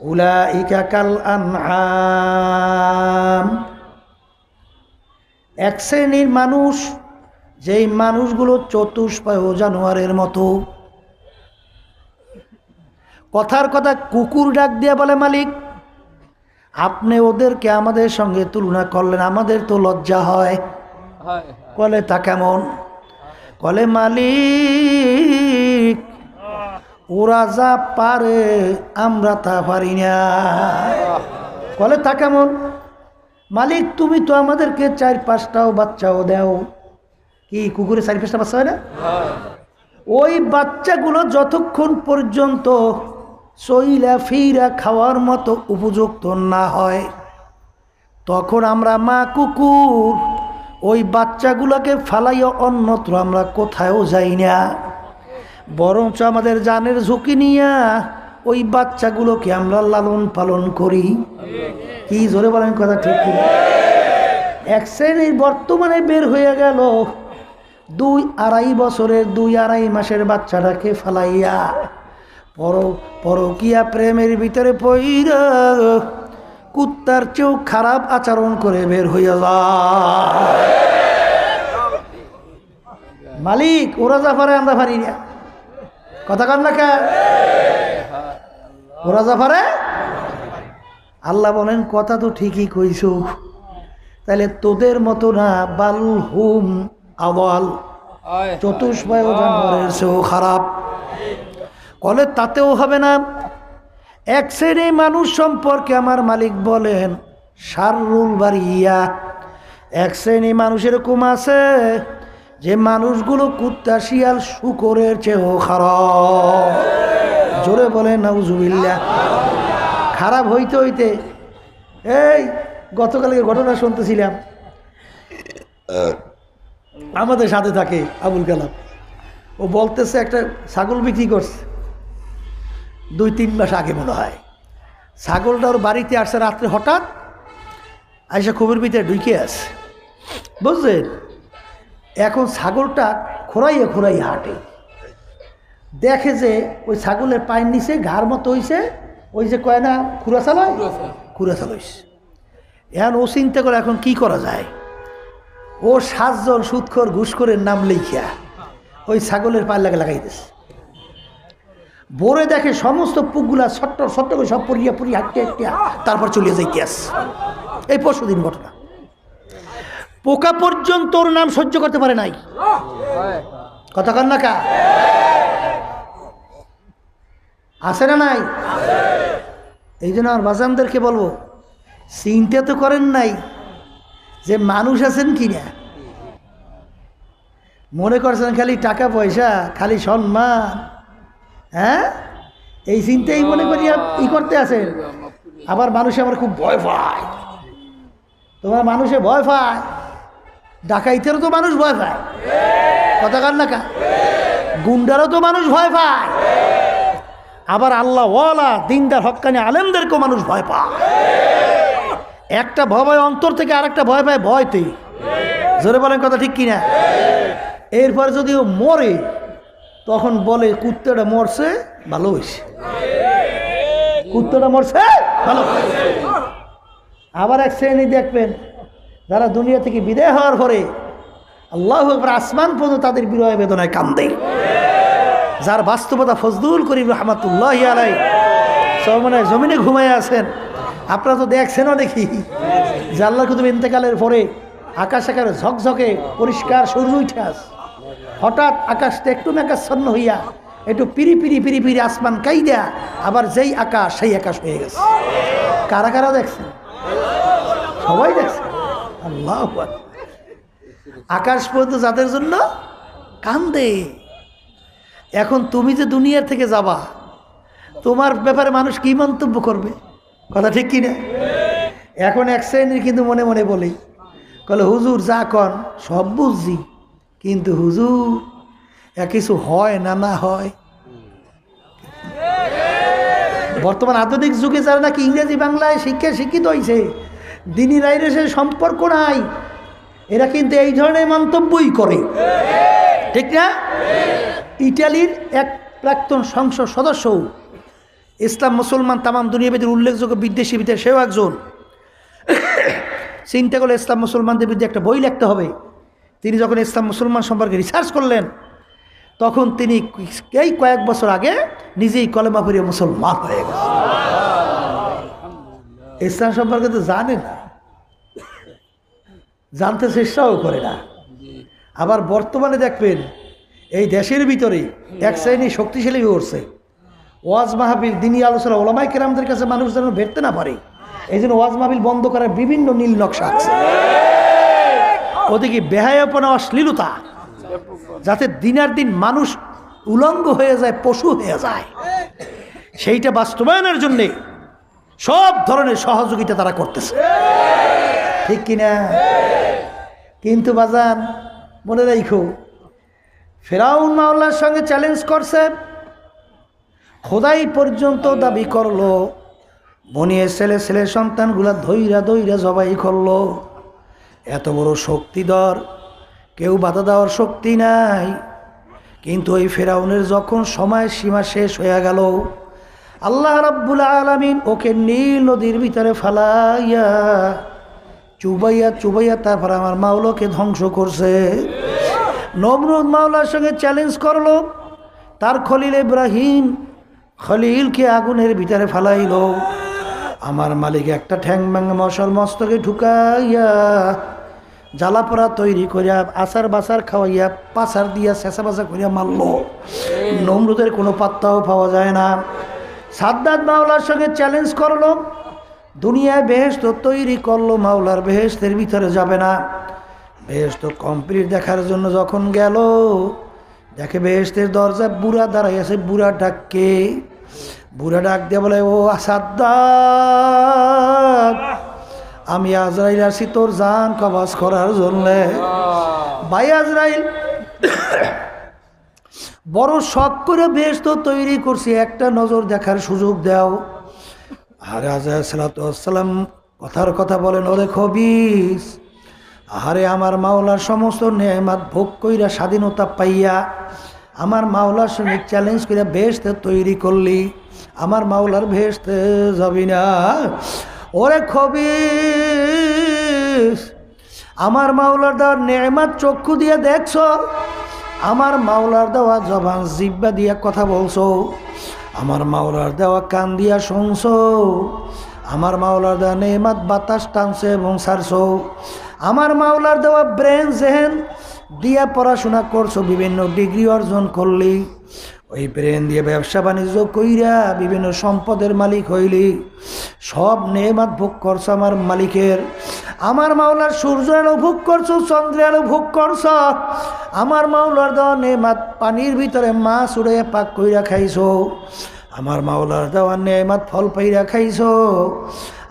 উলাইকা কাল আনআম। এক শ্রেণির মানুষ যেই মানুষগুলো চতুষ্পায় জানোয়ারের মতো। কথার কথা কুকুর ডাক দিয়ে বলে মালিক আপনি ওদেরকে আমাদের সঙ্গে তুলনা করলেন আমাদের তো লজ্জা হয়। কলে তা কেমন? কলে মালিক ওরা যা পারে, আমরা তা পারি না। কলে তা কেমন? মালিক, তুমি তো আমাদেরকে চার পাঁচটাও বাচ্চাও দাও। কি কুকুরে চার পাঁচটা বাচ্চা হয় না? ওই বাচ্চাগুলো যতক্ষণ পর্যন্ত চইলা ফিরা খাওয়ার মতো উপযুক্ত না হয়, তখন আমরা মা কুকুর, ওই বাচ্চাগুলোকে ফালাইয়া অন্যত্র আমরা কোথাও যাই না। বরঞ্চ আমাদের জানের ঝুঁকি নিয়া ওই বাচ্চাগুলোকে আমরা লালন পালন করি। কি জোরে বলেন কথা ঠিক এক শ্রেণির বর্তমানে বের হয়ে গেল দুই আড়াই বছরের দুই আড়াই মাসের বাচ্চাটাকে ফালাইয়া। পর পরকিয়া প্রেমের ভিতরে পইরা কুত্তার চেয়েও খারাপ আচরণ করে বের হইয়া যায়। মালিক, ওরা যা পারে আমরা পারি না। কথা কান না কে? ওরা পারে? আল্লাহ বলেন কথা তো ঠিকই কইছ। তাহলে তোদের মতো না বাল হুম আওয়াল চতুষ্পায় জানোয়ারের চেয়েও খারাপ। কলে তাতেও হবে না। এক শ্রেণি মানুষ সম্পর্কে আমার মালিক বলেন সারুল বাড়িয়া এক শ্রেণি মানুষ এরকম আছে যে মানুষগুলো কুত্তা, শিয়াল, শুকরের চেয়েও খারাপ। জোরে বলেন নাউজুবিল্লা খারাপ হইতে হইতে, এই গতকালকে ঘটনা শুনতেছিলাম। আমাদের সাথে থাকে আবুল কালাম। ও বলতেছে, একটা ছাগল বিক্রি করছে। দুই, তিন মাস আগে মনে হয়। ছাগলটা ওর বাড়িতে আসছে রাত্রে হঠাৎ, আইসা খুবের ভিতরে ঢুকে আসে বুঝলেন? এখন ছাগলটা খোরাইয়ে খোরাইয়ে হাঁটে। দেখে যে ওই ছাগলের পায়ের নিচে ঘাড় মতো হইছে ওই যে কয় না খুরা চালায় খুরা চালাইছে এখন ও চিন্তা করে এখন কি করা যায়? ও সাতজন সুৎখর ঘুষখোরের নাম লিখিয়া ওই ছাগলের পায়ের লাগে লাগাইতেছে। ভোরে দেখে সমস্ত পুকগুলা ছট্ট ছট্ট করে সব পড়িয়া পড়িয়া হাঁটতে হাঁটতে তারপর চলিয়ে যাই গ্যাস এই পরশু দিন ঘটনা। পোকা পর্যন্ত ওর নাম সহ্য করতে পারে নাই। কথা কন না কা? আছে না নাই? এই জন্য আমার বাজানদেরকে বলব, চিন্তা তো করেন নাই যে মানুষ আছেন কি না? মনে করছেন খালি টাকা পয়সা, খালি সম্মান হ্যাঁ? এই চিন্তাই মনে করি ই করতে আছেন। আবার মানুষে আমার খুব ভয় পায়। তোমার মানুষে ভয় পায়। ডাকাইতেরও তো মানুষ ভয় পায়। কথা কার না গুন্ডারও তো মানুষ ভয় পায়। আবার আল্লাহ ওয়ালা, দিনদার, হকানি আলেমদেরকেও মানুষ ভয় পায়। একটা ভয় অন্তর থেকে আরেকটা ভয় পায় ভয়তে। জোরে বলেন কথা ঠিক কিনা? এরপর যদি ও মরে, তখন বলে, কুত্তাটা মরছে, ভালো হয়েছে কুত্তাটা মরছে, ভালো। আবার এক শ্রেণি দেখবেন যারা দুনিয়া থেকে বিদায় হওয়ার পরে আল্লাহ আসমান পর্যন্ত তাদের বিরয় বেদনায় কান্দে। যার বাস্তবতা ফজদুল করিম রহমাতুল্লাহ আলাই সব মানে জমিনে ঘুমাই আছেন। আপনারা তো দেখছেনও দেখি যে আল্লাহ কুতুব ইন্তেকালের পরে আকাশ আকার ঝকঝকে, পরিষ্কার সূর্য উঠে আস। হঠাৎ আকাশটা একটু মেঘাচ্ছন্ন হইয়া একটু পিরি পিরি পিরি পিরি আসমান কাই দেয়া আবার যেই আকাশ সেই আকাশ হয়ে গেছে। কারা কারা দেখছেন? সবাই দেখছে আল্লাহ আকাশ পর্যন্ত যাদের জন্য কান্দে। এখন তুমি যে দুনিয়ার থেকে যাবা, তোমার ব্যাপারে মানুষ কি মন্তব্য করবে? কথা ঠিক কি না এখন এক শ্রেণির কিন্তু মনে মনে বলি, কলে হুজুর যা কন সব বুঝছি, কিন্তু হুজুর কিছু হয় না না হয়? বর্তমান আধুনিক যুগে যারা নাকি ইংরেজি, বাংলায় শিক্ষায় শিক্ষিত হয়েছে দিনী রাইরের সাথে সম্পর্ক নাই। এরা কিন্তু এই ধরনের মন্তব্যই করে। ঠিক না? ইটালির এক প্রাক্তন সংসদ সদস্য, ইসলাম মুসলমান তামাম দুনিয়াবিদের উল্লেখযোগ্য বিদ্বেষী ভিতরে সেও একজন। চিন্তা করলে ইসলাম মুসলমানদের বিরুদ্ধে একটা বই লিখতে হবে। তিনি যখন ইসলাম মুসলমান সম্পর্কে রিসার্চ করলেন, তখন তিনি এই কয়েক বছর আগে নিজেই কলেমা পড়িয়ে মুসলমান হয়ে গেছে ইসলাম সম্পর্কে তো জানে না। জানতে চেষ্টাও করে না। আবার বর্তমানে দেখবেন, এই দেশের ভিতরে এক শ্রেণি শক্তিশালী হয়ে উঠছে। ওয়াজ মাহাবিল দিনী আলোচনা ওলামাই কেরামদের কাছে মানুষ যেন ভেটতে না পারে। এই জন্য ওয়াজ মাহবিল বন্ধ করার বিভিন্ন নীল নকশা আছে। ওদিকে বেহায়াপনা, অশ্লীলতা, যাতে দিনের দিন মানুষ উলঙ্গ হয়ে যায়, পশু হয়ে যায়। সেইটা বাস্তবায়নের জন্যে সব ধরনের সহযোগিতা তারা করতেছে। ঠিক কিনা? কিন্তু বাজান, মনে রাখো ফেরাউন মাওলার সঙ্গে চ্যালেঞ্জ করছে। খোদাই পর্যন্ত দাবি করল বনিয়ে ছেলে ছেলে সন্তানগুলা ধৈরা ধৈরা জবাই করল। এত বড় শক্তিধর কেউ বাধা দেওয়ার শক্তি নাই। কিন্তু ওই ফেরাউনের যখন সময় সীমা শেষ হয়ে গেল আল্লাহ রাব্বুল আলামিন ওকে নীল নদীর ভিতরে ফালাইয়া চুবাইয়া চুবাইয়া তারপর আমার মাওলাকে ধ্বংস করছে। নমরুদ মাওলার সঙ্গে চ্যালেঞ্জ করল। তার খলিল ইব্রাহিম খলিলকে আগুনের ভিতরে ফালাইল। আমার মালিক একটা ঠ্যাং ব্যাঙ্গা মশার মস্তকে ঢুকাইয়া জ্বালাপোড়া তৈরি করিয়া, আচার বাসার খাওয়াইয়া, পাচার দিয়া চেঁচা বাসা করিয়া মারল। নমরুদের কোনো পাত্তাও পাওয়া যায় না। সাদ্দাত মাওলার সঙ্গে চ্যালেঞ্জ করল। দুনিয়ায় বেহেস্ত তৈরি করল মাওলার বেহেস্তের ভিতরে যাবে না। বেহেস্ত কমপ্লিট দেখার জন্য যখন গেল দেখে বেহেস্তের দরজা বুড়া দাঁড়াই আছে বুড়া ডাককে। বুড়া ডাক দিয়ে বলে ও আসাদ্দাত আমি আজরাইল আসি তোর জান কবাস করার জন্যে। ভাই আজরাইল বড় শখ করে বেশ তো তৈরি করছি, একটা নজর দেখার সুযোগ দাও। আরে আজালাম কথার কথা বলেন ওরে খবিস। আহারে আমার মাওলার সমস্ত নেয়ামাত ভোগ কইরা স্বাধীনতা পাইয়া, আমার মাওলার সঙ্গে চ্যালেঞ্জ করে ভেস্তে তৈরি করলি, আমার মাওলার ভেস্তে যাবি না। ওরে খবিস, আমার মাওলার দেওয়ার নেয়ামাত চক্ষু দিয়ে দেখছ? আমার মাওলার দেওয়া জবান জিব্বা দিয়া কথা বলছো, আমার মাওলার দেওয়া কান দিয়া শুনছ, আমার মাওলার দেওয়া নেমাত বাতাস টানছে এবং সারছো, আমার মাওলার দেওয়া ব্রেন জেহেন দিয়া পড়াশোনা করছ, বিভিন্ন ডিগ্রি অর্জন করলি, ওই ব্রেন দিয়ে ব্যবসা বাণিজ্য কইরা বিভিন্ন সম্পদের মালিক হইলি, সব নেমাত ভোগ করছ আমার মালিকের। আমার মাওলার সূর্য আলো ভোগ করছ চন্দ্র আলো ভোগ করছ। আমার মাওলার দেওয়া নেমাত পানির ভিতরে মাছ উড়ে পাক কইরা খাইছো। আমার মাওলার দেওয়া নেমাত ফল পাইরা খাইছো।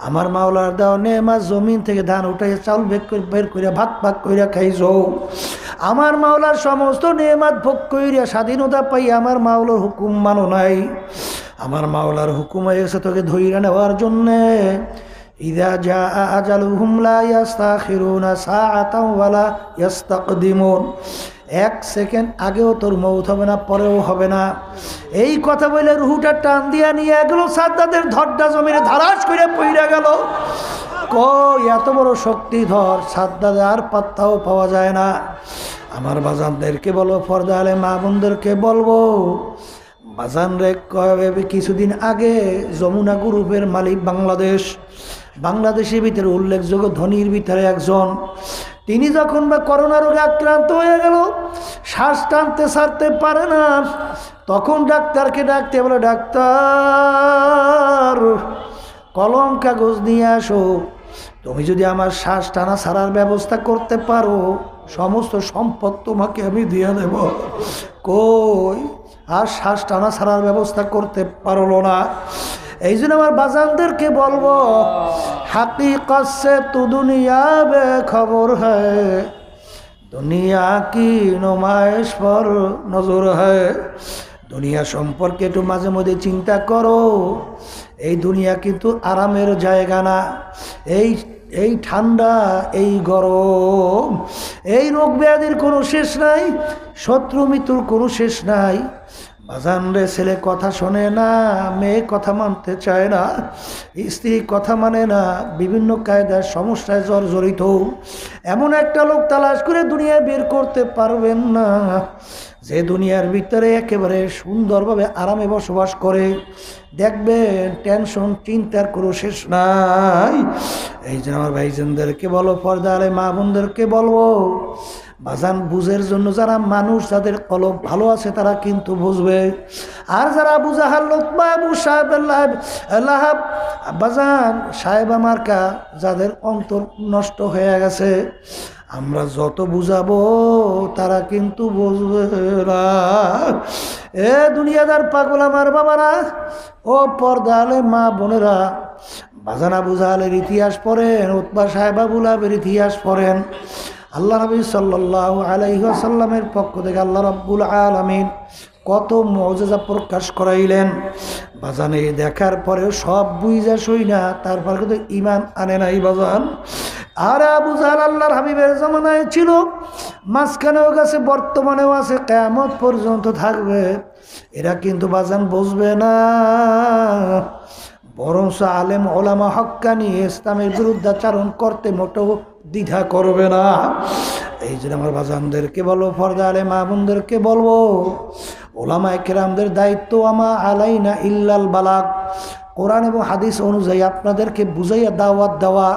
আমার মাওলার দেওয়া নেমাত জমিন থেকে ধান উঠাই চাউল বের করে বের করে ভাত ভাগ কইরা খাইছো। আমার মাওলার সমস্ত নেমাত ভোগ কইরা স্বাধীনতা পাই আমার মাওলার হুকুম মানো নাই। আমার মাওলার হুকুম এসে তোকে ধৈর্য নেওয়ার জন্যে। ইদা যা আজালুহুম লা ইস্তাখিরুনা সাআতাও ওয়ালা ইস্তাকদিমুন এক সেকেন্ড আগেও তোর মৌত হবে না, পরেও হবে না। এই কথা বলে রুহুটা টান দিয়া নিয়ে গেল, সাদ্দাদের ধরটা জমিনে ধারাস করে পইরা গেল। ক এত বড় শক্তিধর সাদ্দাদের আর পাত্তাও পাওয়া যায় না। আমার বাজানদেরকে বলো, ফর্দা আলে মা বোনদেরকে বলব, বাজান রে কিছুদিন আগে যমুনা গ্রুপের মালিক বাংলাদেশ, বাংলাদেশের ভিতরে উল্লেখযোগ্য ধনীর ভিতরে একজন তিনি যখন বা করোনা রোগে আক্রান্ত হয়ে গেল, শ্বাস টানতে সারতে পারে না। তখন ডাক্তারকে ডাকতে বলে, ডাক্তার, কলম, কাগজ নিয়ে আসো। তুমি যদি আমার শ্বাস টানা সারার ব্যবস্থা করতে পারো, সমস্ত সম্পদ তোমাকে আমি দিয়ে দেব। কই? আর শ্বাস টানা ছাড়ার ব্যবস্থা করতে পারল না। এই জন্য আমার বাজানদেরকে বলব হাতি কসে তু দুনিয়া বে খবর হ্যায়, দুনিয়া কি নমায়েশ পর নজর হয় দুনিয়া সম্পর্কে একটু মাঝে মধ্যে চিন্তা করো, এই দুনিয়া কিন্তু আরামের জায়গা না, এই এই ঠান্ডা, এই গরম, এই রোগ ব্যাধির কোনো শেষ নাই, শত্রু মৃত্যুর কোনো শেষ নাই বাজান রে ছেলে কথা শোনে না, মেয়ে কথা মানতে চায় না, স্ত্রী কথা মানে না, বিভিন্ন কায়দার সমস্যায় জর্জরিত এমন একটা লোক তালাশ করে দুনিয়ায় বের করতে পারবেন না। যে দুনিয়ার ভিতরে একেবারে সুন্দরভাবে আরামে বসবাস করে, দেখবেন টেনশন, চিন্তার কোনো শেষ নাই। এই যে আমার ভাইজানদেরকে বলো পর্দা আলে মা বোনদেরকে বলব বাজান বুঝের জন্য যারা মানুষ, যাদের কলব ভালো আছে, তারা কিন্তু বুঝবে। আর যারা বুঝাহার লোক বাবু সাহেব, লাহাব, বাজান সাহেব আমারকা যাদের অন্তর নষ্ট হয়ে গেছে, আমরা যত বুঝাবো, তারা কিন্তু বুঝবে না। এ দুনিয়াদার পাগল আমার বাবারা, ও পর্দালে মা বোনেরা, বাজানা বুঝালের ইতিহাস পড়েন উৎপা সাহেবাবুল আবের ইতিহাস পড়েন। আল্লাহ নবী সাল্লাহ আলাইসাল্লামের পক্ষ থেকে আল্লাহ রব্বুল আলমিন কত মজা প্রকাশ করাইলেন। বাজানে দেখার পরেও সব বুঝা সই না, তারপর কিন্তু ইমান আনে নাই বাজান। আর আবু আল্লাহর হাবিবের জমানায় ছিল, মাঝখানেও গেছে, বর্তমানেও আছে কেমত পর্যন্ত থাকবে। এরা কিন্তু বাজান বুঝবে না। বরঞ্চ আলেম ওলামা হক্কানি ইসলামের বিরুদ্ধাচারণ করতে মোটেও দ্বিধা করবে না। এই জন্য আমার বাজানদেরকে বলব, ফর্দা আলে মাহবুনদেরকে বলব ওলামা একরামদের দায়িত্ব আমা আলাই না ইল্লাল বালাক কোরআন এবং হাদিস অনুযায়ী আপনাদেরকে বুঝাইয়া দাওয়াত দেওয়া,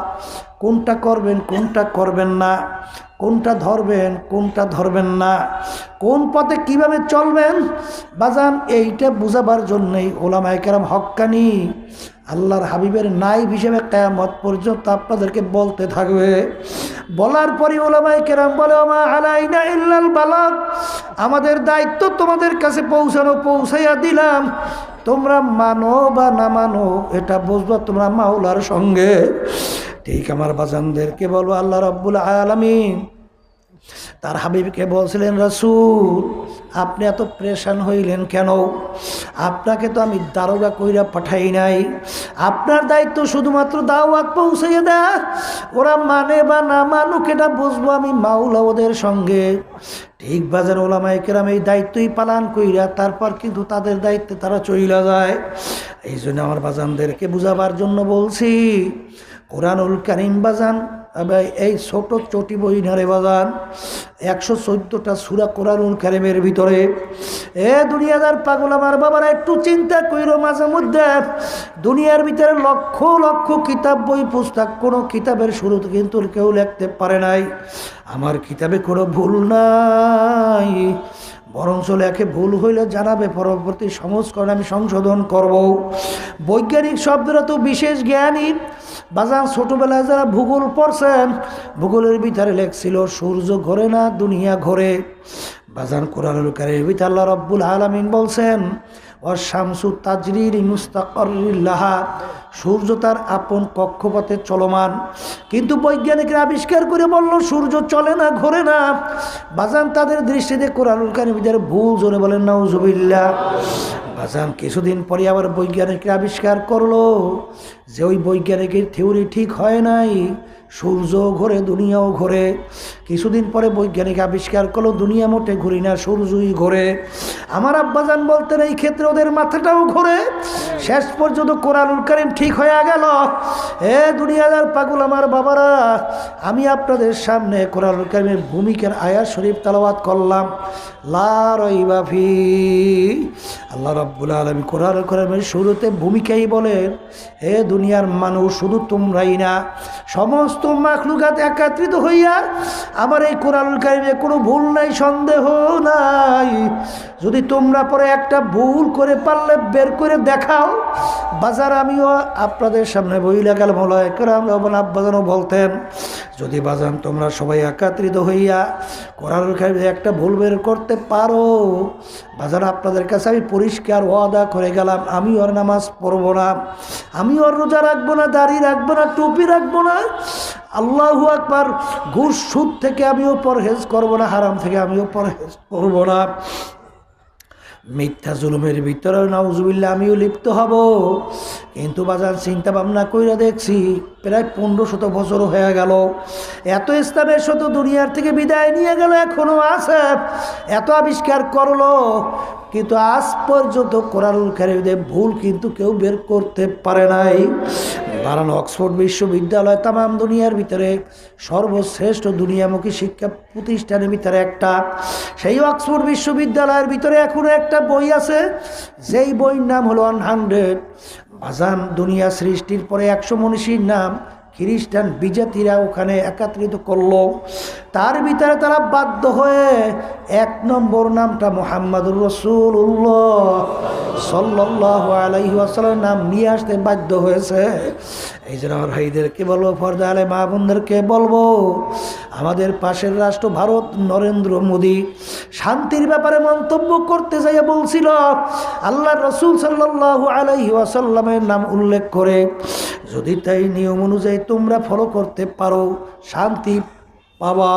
কোনটা করবেন কোনটা করবেন না। কোনটা ধরবেন কোনটা ধরবেন না, কোন পথে কীভাবে চলবেন, বাজান এইটা বুঝাবার জন্যই ওলামায় কেরাম হক্কানি আল্লাহর হাবিবের নাইব হিসেবে কেয়ামত পর্যন্ত আপনাদেরকে বলতে থাকবে। বলার পরে ওলামাই কেরাম বলে আমাদের দায়িত্ব তোমাদের কাছে পৌঁছানো, পৌঁছাইয়া দিলাম। তোমরা মানো বা না মানো, এটা বুঝবা তোমরা মাওলার সঙ্গে। ঠিক আমার বাজানদেরকে বলব আল্লাহ রব্বুল আলমিন। তার হাবিবকে বলছিলেন, রাসুল, আপনি এত প্রেশান হইলেন কেন? আপনাকে তো আমি দারোগা কইরা পাঠাই নাই। আপনার দায়িত্ব শুধুমাত্র দাওয়াত পৌঁছাইয়ে দেয় ওরা মানে বা না মানুক, এটা বুঝব আমি মাউলা ওদের সঙ্গে। ঠিক বাজার ওলামাই কেরাম এই দায়িত্বই পালন কইরা তারপর কিন্তু তাদের দায়িত্বে তারা চইলা যায়। এই জন্য আমার বাজানদেরকে বুঝাবার জন্য বলছি কোরআনুল কারিম বাজান এই ছোট চটি বই নারে বাজান, একশো চোদ্দোটা সুরা কোরআনুল কারিমের ভিতরে। এ দুনিয়াদার পাগল আমার বাবারা, একটু চিন্তা কইর মাঝে মধ্যে। দুনিয়ার ভিতরে লক্ষ লক্ষ কিতাব বই, পুস্তক, কোনো কিতাবের শুরু কিন্তু কেউ লিখতে পারে নাই। আমার কিতাবে কোনো ভুল নাই। বরঞ্চ লেখে ভুল হইলে জানাবে, পরবর্তী সংস্করণে আমি সংশোধন করব। বৈজ্ঞানিক শব্দরা তো বিশেষ জ্ঞানী। বাজার ছোটোবেলায় যারা ভূগোল পড়ছেন, ভূগোলের ভিতরে লেখছিল, সূর্য ঘরে না, দুনিয়া ঘরে। বাজান কোরআনুল কারের ভিতরে আল্লাহ রব্বুল আলমিন বলছেন ও শামসু তাজরির মুস্তাকরিল্লাহা সূর্য তার আপন কক্ষপথে চলমান। কিন্তু বৈজ্ঞানিকরা আবিষ্কার করে বলল, সূর্য চলে না, ঘোরে না। বাজান তাদের দৃষ্টিতে কোরআনুল কারিম ভিতরে ভুল জোরে বলেন না উজুবিল্লা বাজান কিছুদিন পরে আবার বৈজ্ঞানিকরা আবিষ্কার করল যে ওই বৈজ্ঞানিকের থিওরি ঠিক হয় নাই। সূর্য ঘোরে, দুনিয়াও ঘোরে। কিছুদিন পরে বৈজ্ঞানিক আবিষ্কার করল, দুনিয়া মোটে ঘুরি না, সূর্যই ঘোরে। আমার আব্বাজান বলতেন, এই ক্ষেত্রে ওদের মাথাটাও ঘোরে। শেষ পর্যন্ত কোরআনুল করিম ঠিক হয়ে গেল। এ দুনিয়াদার পাগল আমার বাবারা, আমি আপনাদের সামনে কোরআনুল কারিমের ভূমিকার আয়া শরীফ তালাবাদ করলাম। লাফি আল্লাহ রব্বুল আলমী কোরআন করিমের শুরুতে ভূমিকাই বলেন, এ দুনিয়ার মানুষ শুধু তোমরাই না, সমস্ত মাখলুকাত একাত্রিত হইয়া আমার এই কোরআনুল কারিমে কোনো ভুল নাই সন্দেহ নাই। যদি তোমরা পরে একটা ভুল করে পারলে বের করে দেখাও, বাজার আমিও আপনাদের সামনে বইলে গেল, মলয় কেরাম আব্বাজানও বলতেন, যদি বাজান তোমরা সবাই একাত্রিত হইয়া কারিমে একটা ভুল বের করতে পারো, বাজার আপনাদের কাছে আমি পরিষ্কার ওয়াদা করে গেলাম আমি ওর নামাজ পড়ব না আমি ওর রোজা রাখব না, দাড়ি রাখব না, টুপি রাখব না, আল্লাহ আকবার, ঘুষ সুদ থেকে আমিও পরহেজ করব না, হারাম থেকে আমিও পরহেজ করব না। মিথ্যা জুলুমের ভিতরে নাউজুবিল্লা আমিও লিপ্ত হব। কিন্তু বাজার চিন্তা ভাবনা কইরা দেখছি প্রায় পনেরো শত বছর হয়ে গেল। এত ইসলামের শত দুনিয়ার থেকে বিদায় নিয়ে গেল, এখনও আছে। এত আবিষ্কার করল, কিন্তু আজ পর্যন্ত কোরআনুল ভুল কিন্তু কেউ বের করতে পারে নাই। কারণ অক্সফোর্ড বিশ্ববিদ্যালয় তামাম দুনিয়ার ভিতরে সর্বশ্রেষ্ঠ দুনিয়ামুখী শিক্ষা প্রতিষ্ঠানের ভিতরে একটা। সেই অক্সফোর্ড বিশ্ববিদ্যালয়ের ভিতরে এখনও একটা বই আছে, যেই বইয়ের নাম হলো ওয়ান হান্ড্রেড আজান দুনিয়া সৃষ্টির পরে একশো মনীষীর নাম খ্রিস্টান বিজাতিরা ওখানে একত্রিত করল। তার ভিতরে তারা বাধ্য হয়ে এক নম্বর নামটা মোহাম্মদুর রসুল্লাহ সাল্লাহ নাম নিয়ে আসতে বাধ্য হয়েছে। এই জন্য আমার ভাইদেরকে বলব, ফর্দা আলে মা বোনদেরকে বলব, আমাদের পাশের রাষ্ট্র ভারত নরেন্দ্র মোদী শান্তির ব্যাপারে মন্তব্য করতে যাইয়া বলছিল আল্লাহ রসুল সাল্লাহ আলাইহি ওয়াসাল্লামের নাম উল্লেখ করে যদি তাই নিয়ম অনুযায়ী তোমরা ফলো করতে পারো, শান্তি বাবা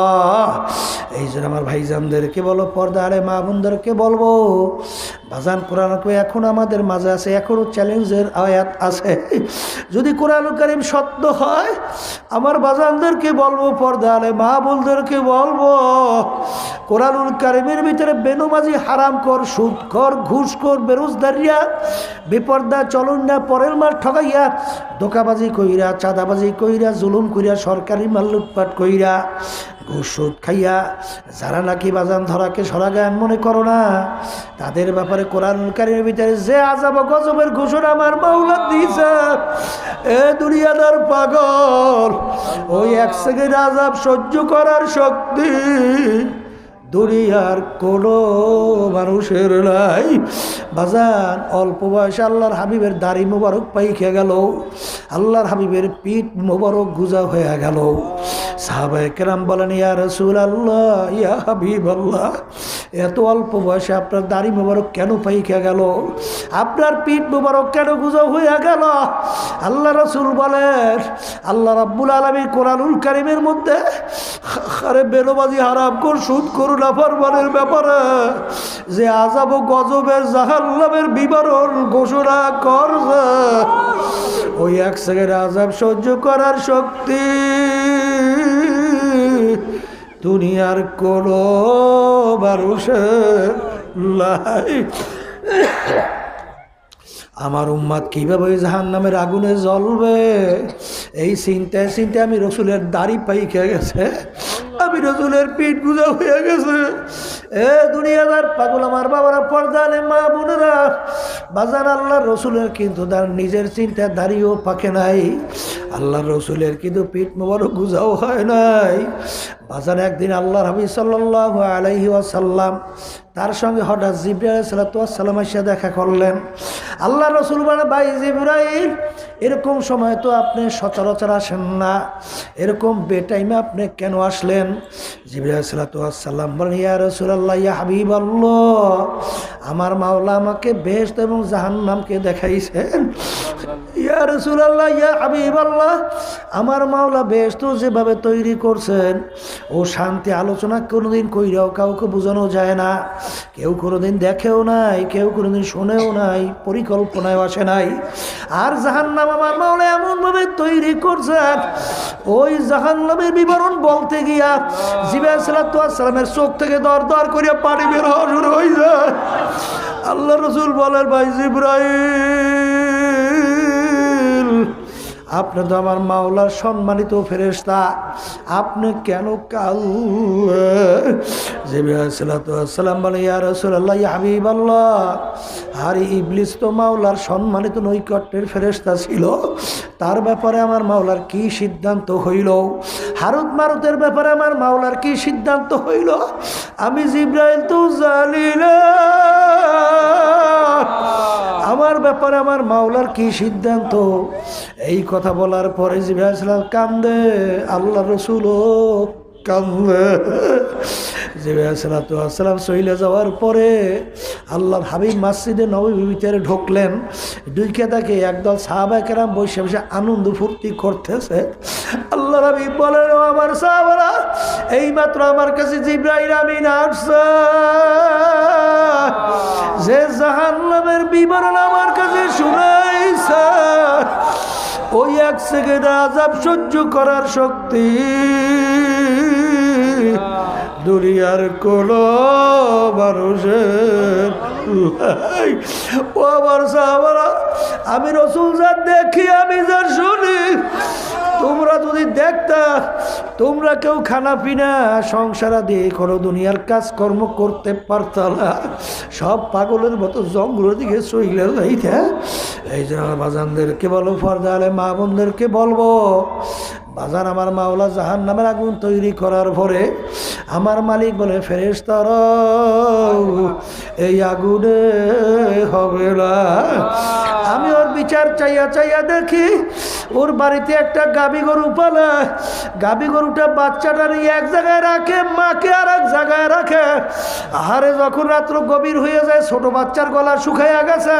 এই জন্য আমার ভাইজানদেরকে বলো পর্দা আরে মা বোনদেরকে বলব বাজান কোরআন এখন আমাদের মাঝে আছে এখনও চ্যালেঞ্জের আয়াত আছে। যদি কোরআন করিম সত্য হয়, আমার বাজানদেরকে বলব, পর্দা আলে মা বোনদেরকে বলব, কোরআনুল কারিমের ভিতরে বেনুমাজি হারাম কর, সুদ কর, ঘুষ কর বেরোজদারিয়া বেপর্দা চলন না, পরের মাল ঠকাইয়া দোকাবাজি কইরা, চাঁদাবাজি কইরা, জুলুম কইরা, সরকারি মাল লুটপাট কইরা সুদ খাইয়া যারা নাকি বাজান ধরাকে সরা গান মনে করো না, তাদের ব্যাপারে কোরআনুল কারিমের ভিতরে যে আজাব গজবের ঘোষণা আমার মাওলা দিয়েছে, এ দুনিয়াদার পাগল, ওই এক সেকেন্ড আজাব সহ্য করার শক্তি দুনিয়ার কোনো মানুষের নাই। বাজান, অল্প বয়সে আল্লাহর হাবিবের দাড়ি মোবারক পাইকে গেল, আল্লাহর হাবিবের পিঠ মোবারক গুজা হয়ে গেল। সাহাবায় কেরাম বলেন, ইয়া রসুল আল্লাহ ইয়া হাবিব আল্লাহ এত অল্প বয়সে আপনার দাড়ি মোবারক কেন পাইকে গেল? আপনার পিঠ মোবারক কেন গুজা হয়ে গেল? আল্লাহ রসুল বলেন, আল্লাহ রাব্বুল আলমী কোরআনুল কারিমের মধ্যে আরে বেলোবাজি হারাম কর, সুদ করুন আফারবানের ব্যাপারে। যে আজাব গজবের জাহাল্লামের বিবরণ ঘোষণা করছে। ওই এক সেকেন্ড আজাব সহ্য করার শক্তি দুনিয়ার কোনো মানুষের লাই আমার উম্মাদ কীভাবে জাহান নামের আগুনে জ্বলবে? এই চিন্তায় চিন্তায় আমি রসুলের দাড়ি পাই খেয়ে গেছে। আমি রসুলের পিঠ গুজা হয়ে গেছে। এ দুনিয়াদার পাগল আমার বাবারা, পর্দানে মা বোনেরা বাজার আল্লাহ রসুলের কিন্তু তার নিজের চিন্তায় দাঁড়িয়েও পাকে নাই। আল্লাহ রসুলের কিন্তু পিঠ মোবারক গুজাও হয় নাই। বাজার একদিন আল্লাহ হাবি সাল্লাহ আলাইহি আসাল্লাম তার সঙ্গে হঠাৎ জিব্রাইল সালাতাম এসে দেখা করলেন। আল্লাহ রসুল বলে, ভাই জিব্রাইল, এরকম সময় তো আপনি সচরাচর আসেন না। এরকম বেটাইমে আপনি কেন আসলেন? জিব্রাইল সালাতাম বলেন, ইয়া রসুল্লাহ ইয়া হাবিব আল্লাহ আমার মাওলা আমাকে বেহেস্ত এবং জাহান্নামকে দেখাইছেন। ইয়া রসুল্লাহ ইয়া হাবিব আল্লাহ আমার মাওলা বেহেস্ত যেভাবে তৈরি করছেন, ও শান্তি আলোচনা কোনোদিন কইরাও কাউকে বোঝানো যায় না। কেউ কোনোদিন দেখেও নাই, কেউ কোনোদিন শোনেও নাই পরিকল্পনায় আসে নাই। আর জাহান্নাম আমার মাওলা এমনভাবে তৈরি করছেন, ওই জাহান্নামের বিবরণ বলতে গিয়া জিবা সালামের চোখ থেকে দর দর করিয়া পানি বের হওয়া শুরু হয়ে যায় আল্লাহ রসুল বলেন, ভাই জিব্রাইল আপনি তো আমার মাওলার সম্মানিত ফেরেস্তা আপনি কেন কাল জিবাসালাম বলে, ইয়া রসুল্লাহ হাবিব আল্লাহ আর ইবলিস তো মাওলার সম্মানিত নৈকট্যের ফেরেস্তা ছিল। তার ব্যাপারে আমার মাওলার কি সিদ্ধান্ত হইল? হারুত মারুতের ব্যাপারে আমার মাওলার কি সিদ্ধান্ত হইল? আমি জিব্রাইল তো জানি আমার ব্যাপারে আমার মাওলার কি সিদ্ধান্ত? এই কথা বলার পরে জিবাইসালাম কান্দে আল্লাহ রসুলও কান্দে। জিবাইসালাম সইলে যাওয়ার পরে আল্লাহ হাবিব মসজিদে নবী ভিতরে ঢুকলেন। দুইকে তাকে একদল সাহাবাকেরাম বসে বসে আনন্দ ফুর্তি করতেছে। আল্লাহ হাবিব বলেন, "ও আমার সাহাবারা, এইমাত্র আমার কাছে জিব্রাইল আমিন আসছে। যে জাহান্নামের বিবরণ আমার কাছে শুনাইছে। ওই এক সেকেন্ড আজাব সহ্য করার শক্তি। দুনিয়ার কোন মানুষের ও আমার সাহাবারা, আমি রসুল যা দেখি, আমি যা শুনি, তোমরা যদি দেখতা, তোমরা কেউ খানা পিনা সংসারা দিয়ে কোনো দুনিয়ার কাজকর্ম করতে পারত না। সব পাগলের মতো জঙ্গলের দিকে চইলে এই জন্য বাজানদেরকে বলো ফর্দা আলে মা বোনদেরকে বলব বাজান আমার মাওলা জাহান নামের আগুন তৈরি করার পরে আমার মালিক বলে ফেরেস এই আগুনে হবে না। আমি ওর বিচার চাইয়া চাইয়া দেখি, ওর বাড়িতে একটা গাবি গরু পালে। গাবি গরুটা বাচ্চাটা নিয়ে এক জায়গায় রাখে, মাকে আর এক জায়গায় রাখে। আহারে, যখন রাত্র গভীর হয়ে যায়, ছোট বাচ্চার গলা শুকাইয়া গেছে।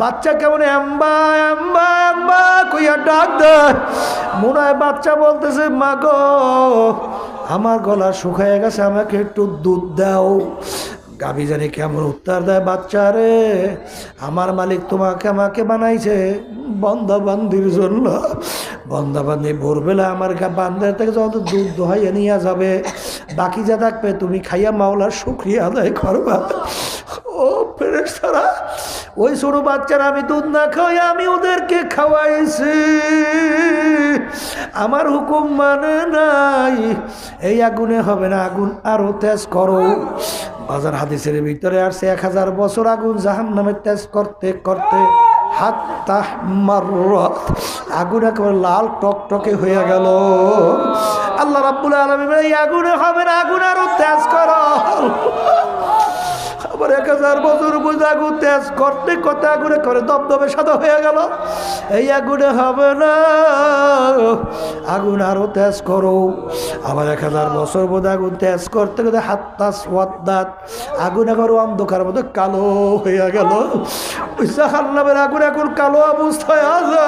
বাচ্চা কেমন এম্বা এম্বা এম্বা কইয়া ডাক দেয়। মনে হয় বাচ্চা বলতেছে, মা গো, আমার গলা শুকাইয়া গেছে, আমাকে একটু দুধ দাও। গাভী জানি কেমন উত্তর দেয়, বাচ্চা রে, আমার মালিক তোমাকে আমাকে বানাইছে বন্ধা বান্ধির জন্য। বন্ধা বান্ধি ভোরবেলা আমার বান্ধার থেকে যত দুধ দোহাইয়া নিয়ে যাবে, বাকি যা থাকবে তুমি খাইয়া মাওলার শুক্রিয়া আদায় করবা। ও ফেরেস্তারা ওই ছোট বাচ্চারা আমি দুধ না খাওয়াই, আমি ওদেরকে খাওয়াইছি। আমার হুকুম মানে নাই, এই আগুনে হবে না, আগুন আরও তেজ করো। বাজার হাদিসের ভিতরে আসছে, এক হাজার বছর আগুন জাহান নামে তেজ করতে করতে হাত তাহ আগুন একেবারে লাল টকটকে হয়ে গেল। আল্লাহ রাব্বুল আলমী এই আগুনে হবে না আগুন আরও তেজ করো। আবার এক হাজার বছর বুঝে আগুন তেজ করতে করতে আগুনে করে দবদবে সাদা হয়ে গেল। এই আগুনে হবে না, আগুন আরও তেজ করো। আবার এক হাজার বছর বোধ আগুন তেজ করতে করতে হাত তাস ওয়াদ্দাত আগুন এখন অন্ধকার মতো কালো হয়ে গেল। জাহান্নামের আগুন এখন কালো অবস্থায় আছে।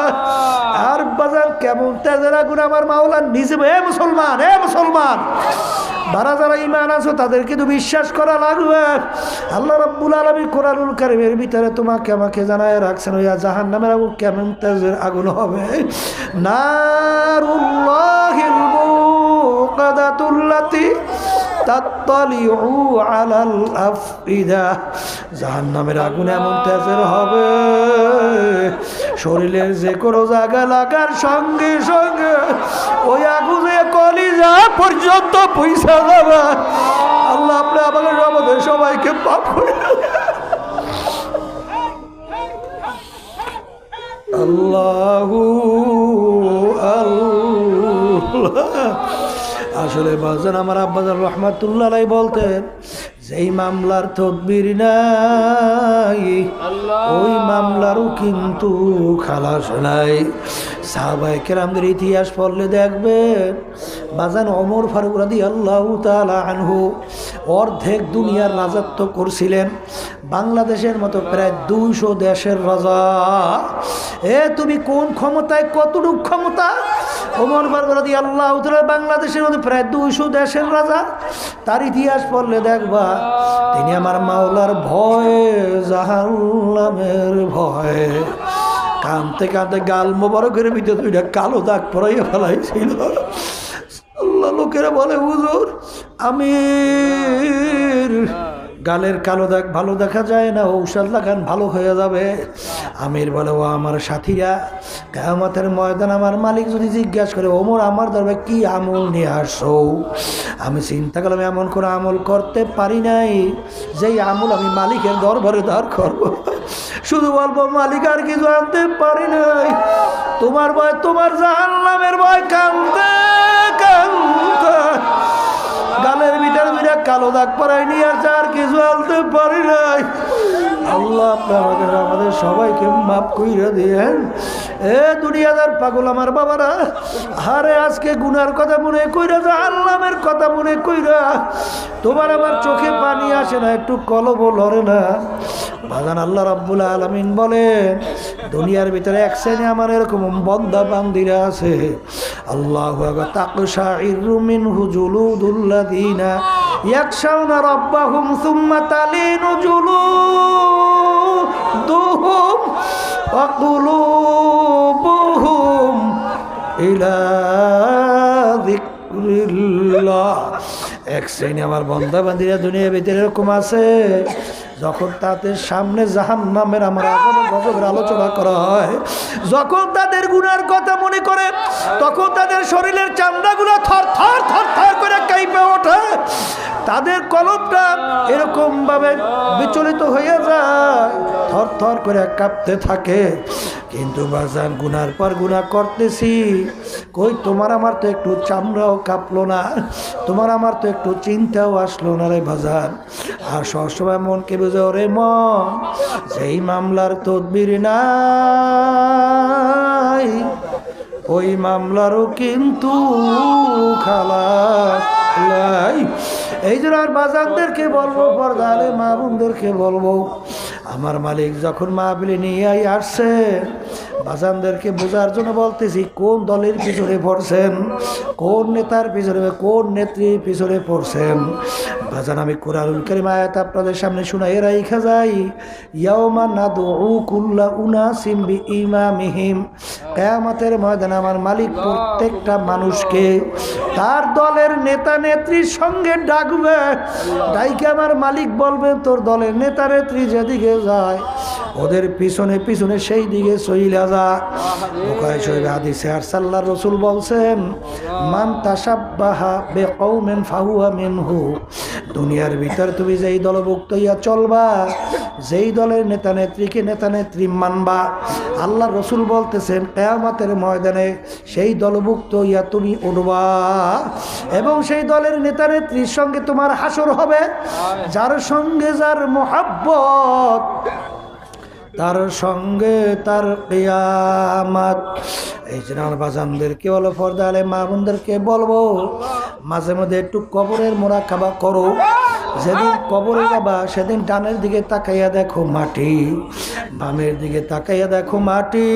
আর বাজার কেমন তেজের আগুন আমার মাওলা নিজে, এ মুসলমান এ মুসলমান। যারা যারা ইমান আছো তাদেরকে তো বিশ্বাস করা লাগবে। আল্লাহ রব্বুল আলমী কোরআনুল কারিমের ভিতরে তোমাকে আমাকে জানায় রাখছেন ওই জাহান নামের আগুন কেমন তেজের আগুন হবে? নারুল্লাহিল আলাল আফইদা। জাহান্নামের আগুন এমন তেজের হবে, শরীরের যে কোনো জায়গা লাগার সঙ্গে সঙ্গে ওই আগুনে কলিজা পর্যন্ত পয়সা যাবে। আল্লাহ আপনি আমাদের আমাদের সবাইকে পাপ করে আল্লাহু আল্লাহ। আসলে বাজান আমার আব্বাজান রহমাতুল্লাহ বলতেন যেই মামলার তদবির নাই ওই মামলারও কিন্তু খালাস নাই। সাহাবাই কেরামদের ইতিহাস পড়লে দেখবেন বাজান অমর ফারুক রাদি আল্লাহ তালা আনহু অর্ধেক দুনিয়ার রাজত্ব করছিলেন। বাংলাদেশের মতো প্রায় দুইশো দেশের রাজা। এ তুমি কোন ক্ষমতায় কতটুক ক্ষমতা? ওমর ফারুক রাদি আল্লাহ তালা বাংলাদেশের মতো প্রায় দুইশো দেশের রাজা। তার ইতিহাস পড়লে দেখবা তিনি আমার মাওলার ভয়, জাহান্নামের ভয় কানতে কানতে গাল মোবারকের ভিতরে দুইটা কালো দাগ পরাইয়া ফেলাইছিল। আল্লাহ লোকেরা বলে, হুজুর আমির গালের কালো দাগ ভালো দেখা যায় না, ঔষধ লাগান ভালো হয়ে যাবে। আমির বলে, ও আমার সাথীরা, কেয়ামতের ময়দান আমার মালিক যদি জিজ্ঞাসা করে, ওমর, আমার দরবে কি আমল নিয়ে আসো আমি চিন্তা করলাম, এমন কোনো আমল করতে পারি নাই। যেই আমল আমি মালিকের দরবারে দাঁড় করব। শুধু বলব, মালিক আর কিছু আনতে পারি নাই। তোমার ভয়, তোমার জাহান নামের ভয় কান্দে কালো দাগ পরাই নিয়ে আসছে আর কিছু আনতে পারি নাই। আল্লাহ আপনি আমাদের আমাদের সবাইকে মাফ কইরা দিয়েন। এ দুনিয়াদার পাগল আমার বাবারা, আরে আজকে গুনার কথা মনে কইরা যা, আল্লামের কথা মনে কইরা। তোমার আমার চোখে পানি আসে না, একটু কলব লড়ে না। বাগান আল্লাহ রাব্বুল আলমিন বলেন, দুনিয়ার ভিতরে এক শ্রেণি আমার এরকম বন্দা বান্দিরা আছে। আল্লাহ তাকশা ইরুমিন হুজুলুদুল্লাদিনা ইয়াকশাউনা রাব্বাহুম সুম্মা তালিনু জুলুদুহুম ওয়া কুলুবুহুম ইলা এক শ্রেণি আমার বন্ধা বান্ধীরা দুনিয়া ভিতরে এরকম আছে। যখন তাদের সামনে জাহান নামের আমার গজবের আলোচনা করা হয়, যখন তাদের গুণার কথা মনে করে, তখন তাদের শরীরের চামড়াগুলো থর থর থর থর করে কাইপে ওঠে। তাদের কলমটা এরকম ভাবে বিচলিত হয়ে যায়, থর থর করে কাঁপতে থাকে। কিন্তু বাজান গুনার পর গুণা করতেছি, কই তোমার আমার তো একটু চামড়াও কাঁপলো না, তোমার আমার তো একটু চিন্তাও আসলো না রে বাজান। আর সবসময় মনকে বুঝে ওরে মন, যেই মামলার তদবির নাই, ওই মামলারও কিন্তু খালাস নাই। এই জন্য আর বাজারদেরকে বলব পর্দালে মা বোনদেরকে বলব। আমার মালিক যখন মাহবিলে নিয়ে আসছে, বাজানদেরকে বোঝার জন্য বলতেছি, কোন দলের পিছনে পড়ছেন, কোন নেতার পিছনে, কোন নেত্রীর পিছনে পড়ছেন? বাজান, আমি কোরআনুল কারিম আয়াত আপনাদের সামনে শুনাই রাইখা যাই। ইয়াওমা নাদু কুল্লা উনাসিম বি ইমামিহিম কেয়ামতের ময়দানে আমার মালিক প্রত্যেকটা মানুষকে তার দলের নেতা নেত্রীর সঙ্গে ডাকবে। ডাইকে আমার মালিক বলবে, তোর দলের নেতা নেত্রী যেদিকে যায়। ওদের পিছনে পিছনে সেই দিকে চইলা যা বোকায় শহীদ হাদিসে আর সাল্লাহ রসুল বলছেন, মান তাসাব্বাহা বে কৌমেন ফাহুয়া মিনহু। দুনিয়ার ভিতর তুমি যে যেই দলভুক্ত ইয়া চলবা যেই দলের নেতা নেত্রীকে নেতা নেত্রী মানবা, আল্লাহ রসুল বলতেছেন, কেয়ামাতের ময়দানে সেই দলভুক্ত ইয়া তুমি উঠবা এবং সেই দলের নেতা নেত্রীর সঙ্গে তোমার হাসর হবে, যার সঙ্গে যার মোহাব্বত। তার সঙ্গে তার কেয়ামাত। এই জন্য বাজানদেরকে বলো, ফর্দা আলে মা বোনদেরকে বলব, মাঝে মধ্যে একটু কবরের মোড়া খাবা করো। যেদিন কবরে যাবা, সেদিন ডানের দিকে তাকাইয়া দেখো মাটি, বামের দিকে তাকাইয়া দেখো মাটি।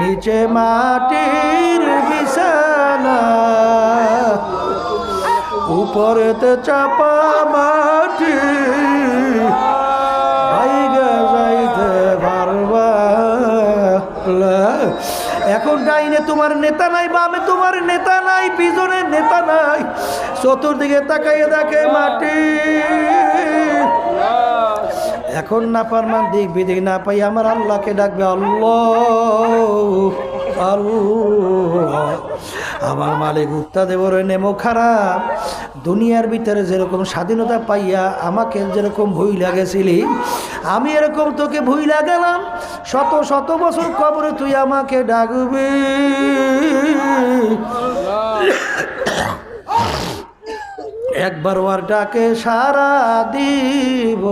নিচে মাটির বিছানা, উপরেতে চাপা মাটি। এখন ডাইনে তোমার নেতা নাই, বামে তোমার নেতা নাই, পিছনে নেতা নাই। চতুর্দিকে তাকাইয়ে দেখে মাটি। এখন না পারমান দিক, বিদিক না পাই, আমার আল্লাহকে ডাকবে আল্লাহ। আমার মালিক উত্তা দেবর নেমো খারাপ। দুনিয়ার ভিতরে যেরকম স্বাধীনতা পাইয়া আমাকে যেরকম ভুই লাগেছিলি, আমি এরকম তোকে ভুই লাগালাম। শত শত বছর কবরে তুই আমাকে ডাকবি। একবার ওর ডাকে সারা দিব।